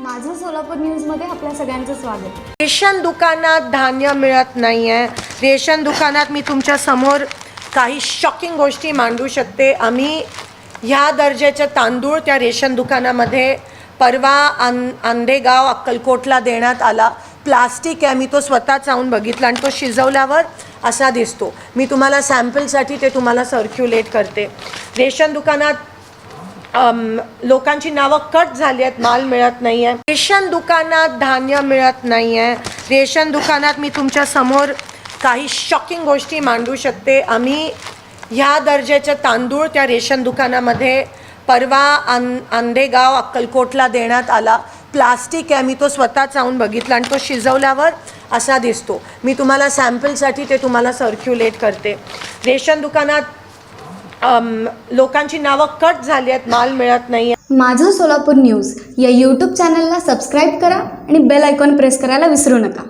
माझं सोलापूर न्यूजमध्ये आपल्या सगळ्यांचं स्वागत. रेशन दुकानात धान्य मिळत नाही आहे रेशन दुकानात मी तुमच्यासमोर काही शॉकिंग गोष्टी मांडू शकते. आम्ही ह्या दर्जाचे तांदूळ त्या रेशन दुकानामध्ये परवा आं आंदेगाव अक्कलकोटला देण्यात आला. प्लास्टिक आहे. मी तो स्वतः चावून बघितला आणि तो शिजवल्यावर असा दिसतो. मी तुम्हाला सॅम्पलसाठी ते तुम्हाला सर्क्युलेट करते. रेशन दुकानात लोकांची नावं कट झाली आहेत माल मिळत नाही आहे रेशन दुकानात धान्य मिळत नाही आहे रेशन दुकानात मी तुमच्यासमोर काही शॉकिंग गोष्टी मांडू शकते. आम्ही ह्या दर्जाचे तांदूळ त्या रेशन दुकानामध्ये परवा आं आंदेगाव अक्कलकोटला देण्यात आला. प्लास्टिक आहे मी तो स्वतः जाऊन बघितला आणि तो शिजवल्यावर असा दिसतो. मी तुम्हाला सॅम्पलसाठी ते तुम्हाला सर्क्युलेट करते. रेशन दुकानात लोकांची नावं कट झाली आहेत माल मिळत नाही माझं सोलापूर न्यूज या यूट्यूब चॅनलला सबस्क्राईब करा आणि बेल आयकॉन प्रेस करायला विसरू नका.